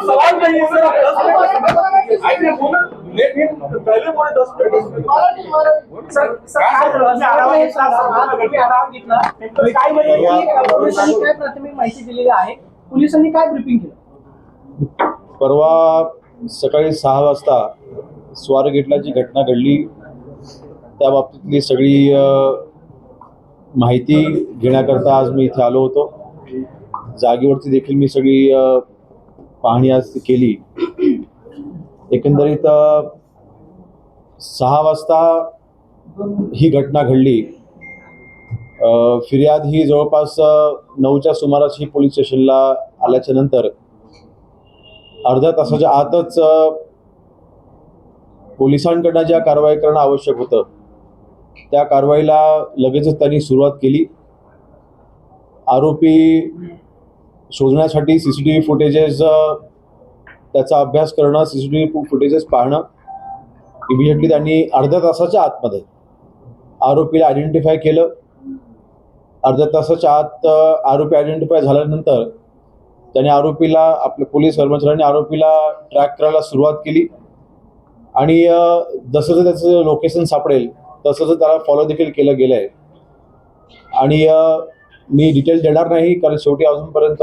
सवाल नहीं है सर आप दस मिनट आइए बोला पहले बोले दस मिनट सर काय म्हणजे पोलिसांनी काय प्राथमिक माहिती दिलेली आहे पोलिसांनी काय ब्रिफिंग केलं परवा सकाळी सहा वाजता स्वारगेटला जी घटना घडली त्या बाबतीतली सगळी माहिती घेण्याकरता आज मी इथे आलो होतो. जागेवरती देखील मी सगळी पाहणी आज केली. एकंदरीत सहा वाजता ही घटना घडली. फिर्याद ही जवळपास नऊच्या सुमारास ही पोलीस स्टेशनला आल्याच्यानंतर अर्ध्या तासाच्या आतच पोलिसांकडनं ज्या कारवाई करणं आवश्यक होतं त्या कारवाईला लगेचच त्यांनी सुरुवात केली. आरोपी शोधण्यासाठी C C T V footages त्याचा अभ्यास करणं C C T V footages पाहणं इमिजिएटली त्यांनी अर्ध्या तासाच्या आतमध्ये आरोपीला आयडेंटिफाय केलं. अर्ध्या तासाच्या आत आरोपी आयडेंटिफाय झाल्यानंतर त्याने आरोपीला आपल्या पोलीस कर्मचाऱ्यांनी आरोपीला ट्रॅक करायला सुरुवात केली. आणि जसं जसं त्याचं लोकेशन सापडेल तसं तसं त्याला फॉलो देखील केलं गेलं आहे आणि मी डिटेल देणार नाही कारण शेवटी अजूनपर्यंत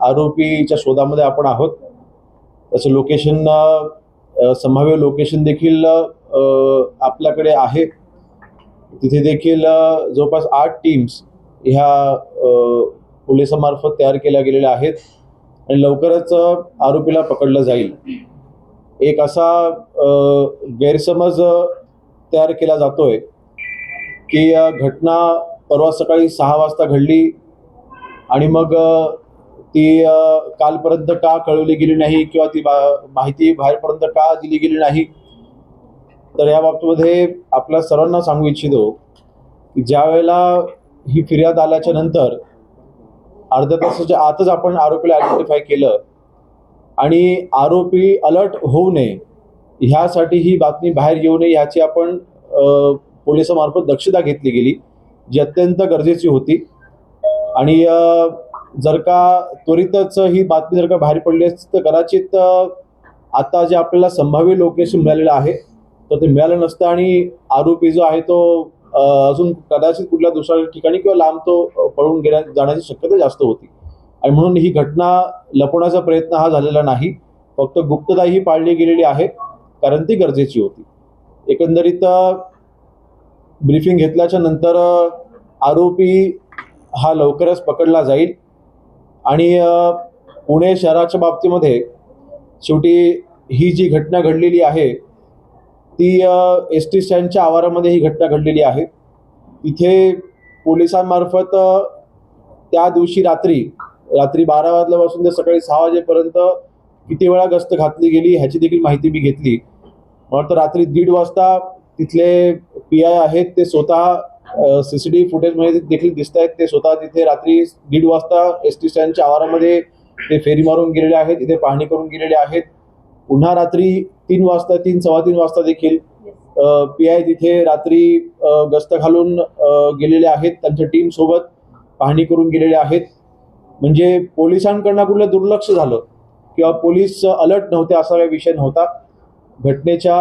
आरोपीच्या शोधामध्ये आपण आहोत. त्याचं लोकेशन संभाव्य लोकेशन देखील आपल्याकडे आहे. तिथे देखील जवळपास आठ टीम्स ह्या पोलिसामार्फत तयार केल्या गेलेल्या आहेत. आणि लवकरच आरोपीला पकडलं जाईल. एक असा गैरसमज तयार केला जातोय की घटना परवा सकाळी सहा वाजता घडली आणि मग ती कालपर्यंत का कळवली गेली नाही किंवा ती बा- माहिती बाहेरपर्यंत का दिली गेली नाही? तर या बाबतीमध्ये आपल्या सर्वांना सांगू इच्छितो की ज्या वेळेला ही फिर्याद आल्याच्यानंतर अर्ध्या तासाच्या आतच आपण आरोपीला आयडेंटिफाय केलं आणि आरोपी अलर्ट होऊ नये ह्यासाठी ही बातमी बाहेर येऊ नये याची आपण पोलिसामार्फत दक्षता घेतली गेली जी अत्यंत गरजेची होती. आणि जर का त्वरितच ही बातमी जर का बाहेर पडली असती तर कदाचित आता जे आपल्याला संभाव्य लोकेशन मिळालेलं आहे तर ते मिळालं नसतं. आणि आरोपी जो आहे तो अजून कदाचित कुठल्या दुसऱ्या ठिकाणी किंवा लांब तो पळून गेल्या जाण्याची शक्यता जास्त होती. आणि म्हणून ही घटना लपवण्याचा प्रयत्न हा झालेला नाही. फक्त गुप्तता ही पाळली गेलेली आहे. कारण ती गरजेची होती. एकंदरीत ब्रीफिंग घेतल्याच्या नंतर आरोपी हा लवकरच पकडला जाईल आणि पुणे शहराच्या बाबतीमध्ये शेवटी ही जी घटना घडलेली आहे ती एस टी स्टँडच्या आवारामध्ये ही घटना घडलेली आहे. तिथे पोलिसांमार्फत त्या दिवशी रात्री रात्री बारा वाजल्यापासून ते सकाळी सहा वाजेपर्यंत किती वेळा गस्त घातली गेली ह्याची देखील माहिती मी घेतली. वाटतं रात्री दीड वाजता तिथले पी आय आहेत ते स्वतः सी सी टी व्ही फुटेजमध्ये देखील दिसत आहेत. ते स्वतः तिथे रात्री दीड वाजता एस टी स्टँडच्या आवारामध्ये ते फेरी मारून गेलेले आहेत तिथे पाहणी करून गेलेले आहेत. पुन्हा रात्री तीन वाजता तीन सव्वा तीन वाजता देखील पी आय तिथे रात्री गस्त घालून गेलेले आहेत. त्यांच्या टीम सोबत पाहणी करून गेलेले आहेत. म्हणजे पोलिसांकडनं कुठलं दुर्लक्ष झालं किंवा पोलीस अलर्ट नव्हते असा काही विषय नव्हता. घटनेच्या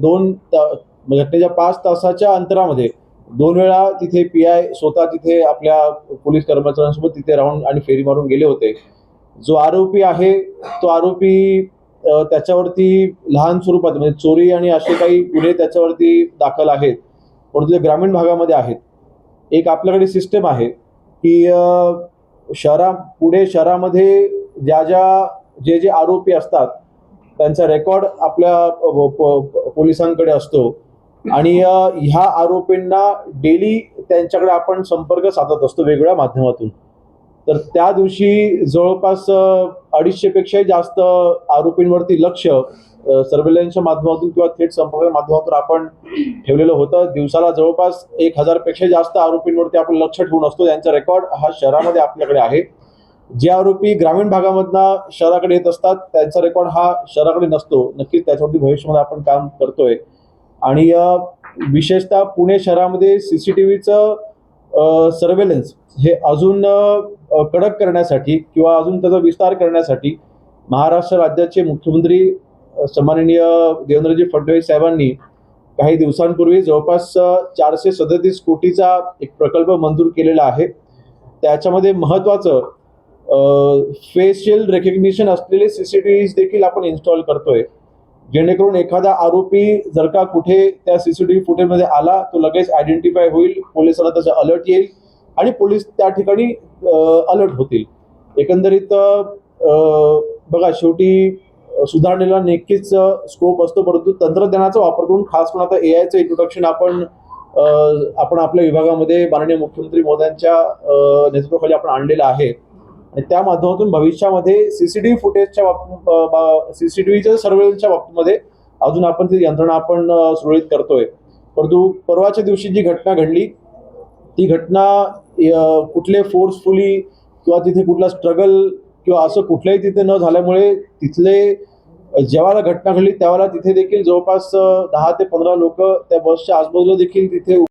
दोन ता- घटनेच्या पाच तासाच्या अंतरामध्ये दोन वेळा तिथे पी आय स्वतः तिथे आपल्या पोलीस कर्मचाऱ्यांसोबत तिथे राहून आणि फेरी मारून गेले होते. जो आरोपी आहे तो आरोपी त्याच्यावरती लहान स्वरूपात म्हणजे चोरी आणि असे काही गुन्हे त्याच्यावरती दाखल आहेत परंतु ते ग्रामीण भागामध्ये आहेत. एक आपल्याकडे सिस्टम आहे की शहरा पुणे शहरामध्ये ज्या ज्या जे जे आरोपी असतात त्यांचा रेकॉर्ड आपल्या पोलिसांकडे असतो. आणि ह्या आरोपींना डेली त्यांच्याकडे आपण संपर्क साधत असतो वेगवेगळ्या माध्यमातून. तर त्या दिवशी जवळपास अडीचशे पेक्षाही जास्त आरोपींवरती लक्ष सर्वेलन्सच्या माध्यमातून किंवा थेट संपर्क माध्यमातून आपण ठेवलेलं होतं. दिवसाला जवळपास एक हजारपेक्षा जास्त आरोपींवरती आपण लक्ष ठेवून असतो. त्यांचा रेकॉर्ड हा शहरामध्ये आपल्याकडे आहे. जे आरोपी ग्रामीण भागामधनं शहराकडे येत असतात त्यांचा रेकॉर्ड हा शहराकडे नसतो. नक्कीच त्याच्यावरती भविष्यामध्ये आपण काम करतोय. आणि विशेषतः पुणे शहरामध्ये सीसीटीव्हीचं सर्वेलन्स हे अजून कडक करण्यासाठी किंवा अजून त्याचा विस्तार करण्यासाठी महाराष्ट्र राज्याचे मुख्यमंत्री सन्माननीय देवेंद्रजी फडणवीस साहेबांनी काही दिवसांपूर्वी जवळपास चारशे सदतीस कोटीचा एक प्रकल्प मंजूर केलेला आहे. त्याच्यामध्ये महत्त्वाचं फेशियल रेकग्निशन असलेले सीसीटीव्ही देखील आपण इन्स्टॉल करतोय. जेणेकरून एखादा आरोपी जर का कुठे त्या सीसीटीव्ही फुटेजमध्ये आला तो लगेच आयडेंटिफाय होईल पोलिसांना त्याचा अलर्ट येईल आणि पोलीस त्या ठिकाणी अलर्ट होतील. एकंदरीत बघा शेवटी सुधारणेला नक्कीच स्कोप असतो परंतु तंत्रज्ञानाचा वापर करून खास करून आता ए आयचं इंट्रोडक्शन आपण आपण आपल्या विभागामध्ये माननीय मुख्यमंत्री मोद्यांच्या नेतृत्वाखाली आपण आणलेलं आहे. आणि त्या माध्यमातून भविष्यामध्ये सीसीटीव्ही फुटेजच्या बाबत सीसीटीव्हीच्या सर्वेलन्सच्या बाबतीमध्ये अजून आपण ती यंत्रणा आपण सुरळीत करतोय. परंतु परवाच्या दिवशी जी घटना घडली ती घटना कुठले फोर्सफुली किंवा तिथे कुठला स्ट्रगल किंवा असं कुठलंही तिथे न झाल्यामुळे तिथले जेव्हा घटना घडली त्यावेळेला तिथे देखील जवळपास दहा ते पंधरा लोक त्या बसच्या आजूबाजूला देखील तिथे